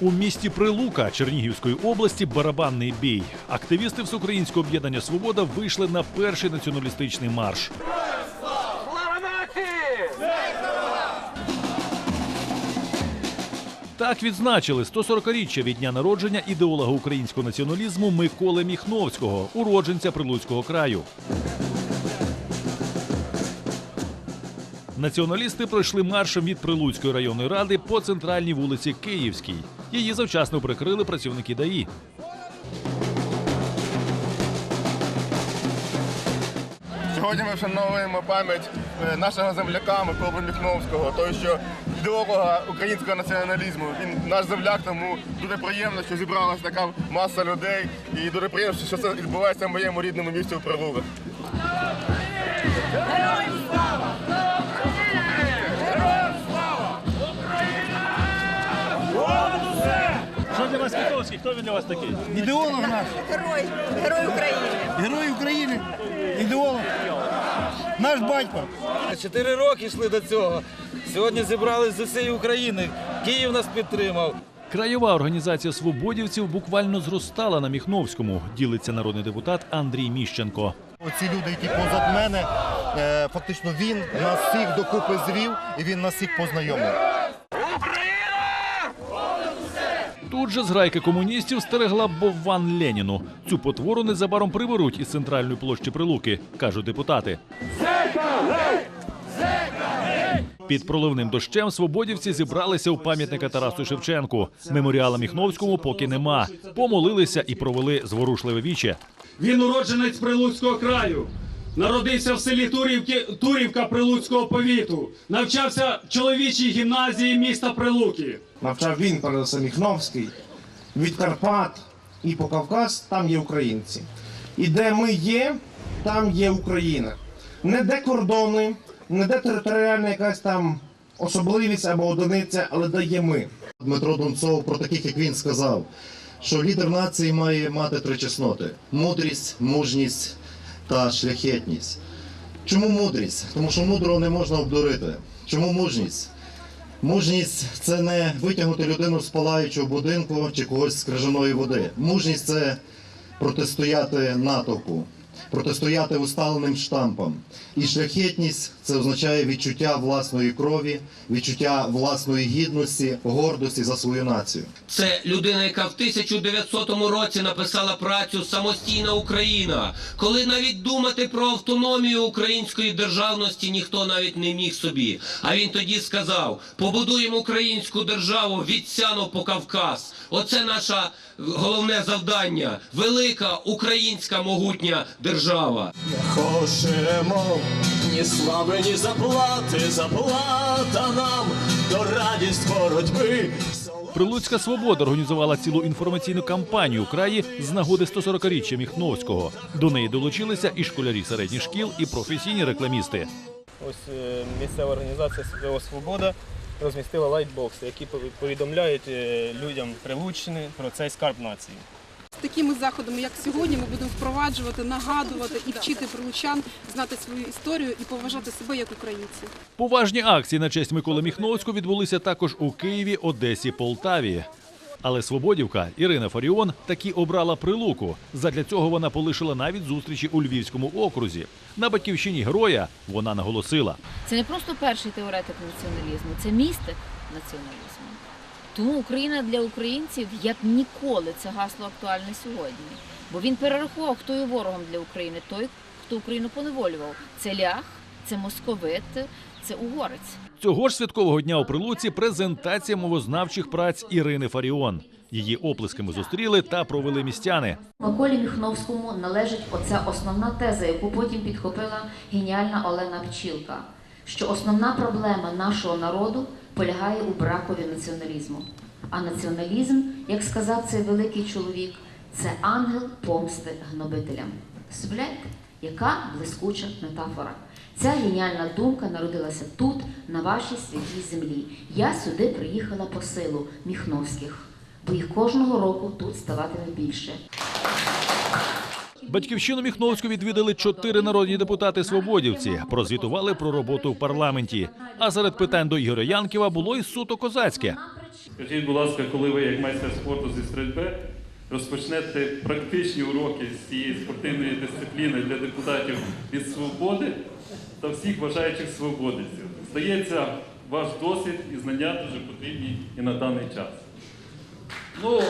У місті Прилука Чернігівської області барабанний бій. Активісти Всеукраїнського об'єднання Свобода вийшли на перший націоналістичний марш. Так відзначили 140-річчя від дня народження ідеолога українського націоналізму Миколи Міхновського, уродженця Прилуцького краю. Націоналісти пройшли маршем від Прилуцької районної ради по центральній вулиці Київській. Її завчасно прикрили працівники ДАІ. Сьогодні ми вшановуємо пам'ять е, нашого земляка Миколи Міхновського, той, що ідеолога українського націоналізму. Він наш земляк, тому дуже приємно, що зібралася така маса людей. І дуже приємно, що це відбувається в моєму рідному місті у Прилуках. Що для? Хто він для вас такий? Ідеолог наш, Герой, герой України. герой України, ідеолог. Наш батько. Чотири роки йшли до цього. Сьогодні зібрались з усієї України. Київ нас підтримав. Краєва організація свободівців буквально зростала на Міхновському, ділиться народний депутат Андрій Міщенко. Оці люди, які позад мене, е, фактично він нас всіх докупи звів і він нас всіх познайомив. Тут же зграйка комуністів стерегла Бовван Леніну. Цю потвору незабаром приберуть із центральної площі Прилуки, кажуть депутати. Під проливним дощем свободівці зібралися у пам'ятника Тарасу Шевченку. Меморіала Міхновському поки нема. Помолилися і провели зворушливе віче. Він уродженець Прилуцького краю. Народився в селі Турівки, Турівка Прилуцького повіту. Навчався в чоловічій гімназії міста Прилуки. навчав він Тараса Міхновський, від Карпат і по Кавказ там є українці. І де ми є, там є Україна. Не де кордони, не де територіальна якась там особливість або одиниця, але де є ми. Дмитро Донцов про таких, як він сказав, що лідер нації має мати три чесноти: мудрість, мужність та шляхетність. Чому мудрість? Тому що мудрого не можна обдурити. Чому мужність? Мужність це не витягнути людину з палаючого будинку чи когось з крижаної води. Мужність це протистояти натовпу, протистояти усталеним штампам. І шляхетність це означає відчуття власної крові, відчуття власної гідності, гордості за свою націю. Це людина, яка в 1900 році написала працю Самостійна Україна, коли навіть думати про автономію української державності ніхто навіть не міг собі. А він тоді сказав: побудуємо українську державу від Сяну по Кавказ. Оце наше головне завдання. Велика українська могутня держава. Хочемо ні слави, ні заплати, заплата нам то радість боротьби. Прилуцька свобода організувала цілу інформаційну кампанію краї з нагоди 140-річчя Міхновського. До неї долучилися і школярі середніх шкіл, і професійні рекламісти. Ось е, місцева організація СВО Свобода розмістила лайтбокси, які повідомляють е, людям Прилуччини про цей скарб нації. Такими заходами, як сьогодні, ми будемо впроваджувати, нагадувати і вчити прилучан знати свою історію і поважати себе як українці. Поважні акції на честь Миколи Міхновського відбулися також у Києві, Одесі, Полтаві. Але свободівка Ірина Фаріон таки обрала прилуку. Задля цього вона полишила навіть зустрічі у Львівському окрузі. На батьківщині героя вона наголосила. Це не просто перший теоретик націоналізму, це містик націоналізму. Тому Україна для українців як ніколи це гасло актуальне сьогодні. Бо він перерахував, хто є ворогом для України, той, хто Україну поневолював. Це лях, це московит, це угорець. Цього ж святкового дня у Прилуці презентація мовознавчих праць Ірини Фаріон. Її оплесками зустріли та провели містяни. Миколі Міхновському належить оця основна теза, яку потім підхопила геніальна Олена Пчілка, що основна проблема нашого народу полягає у бракові націоналізму. А націоналізм, як сказав цей великий чоловік, це ангел помсти гнобителям. Собляєте, яка блискуча метафора. Ця геніальна думка народилася тут, на вашій святій землі. Я сюди приїхала по силу Міхновських, бо їх кожного року тут ставатиме більше. Батьківщину Міхновську відвідали чотири народні депутати свободівці. Прозвітували про роботу в парламенті. А серед питань до Ігоря Янківа було й суто козацьке. Скажіть, будь ласка, коли ви, як майстер спорту зі стрільби, розпочнете практичні уроки з цієї спортивної дисципліни для депутатів від свободи та всіх бажаючих свободиців? Здається, ваш досвід і знання дуже потрібні і на даний час. Ну,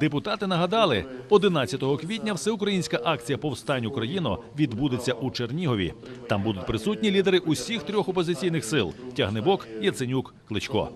Депутати нагадали, 11 квітня всеукраїнська акція Повстань Україно відбудеться у Чернігові. Там будуть присутні лідери усіх трьох опозиційних сил: Тягнебок, Яценюк, Кличко.